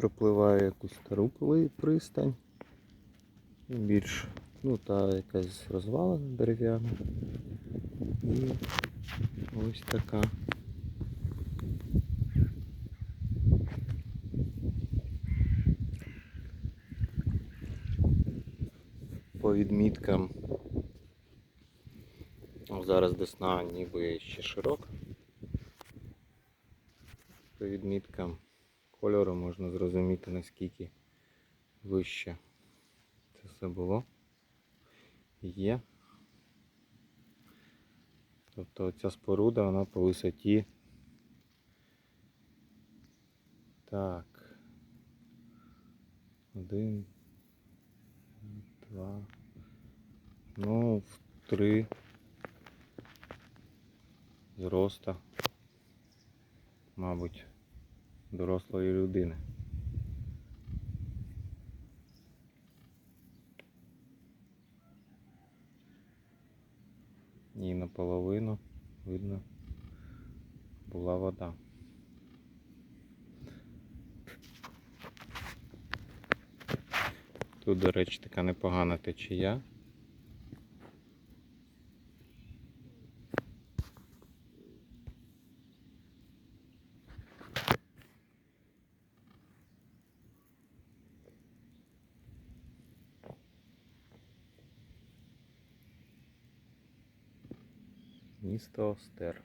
припливає якусь стару пристань. Більш, ну та якась розвалена дерев'яна. І ось така. По відміткам. ну, Зараз десна ніби ще широка. По відміткам кольору можна зрозуміти наскільки вище це все було. Є. Тобто ця споруда вона по висоті. Так. Один. Два. Ну, в три зроста. Мабуть, дорослої людини. І наполовину видно була вода. Тут, до речі, така непогана течія. Місто Остер.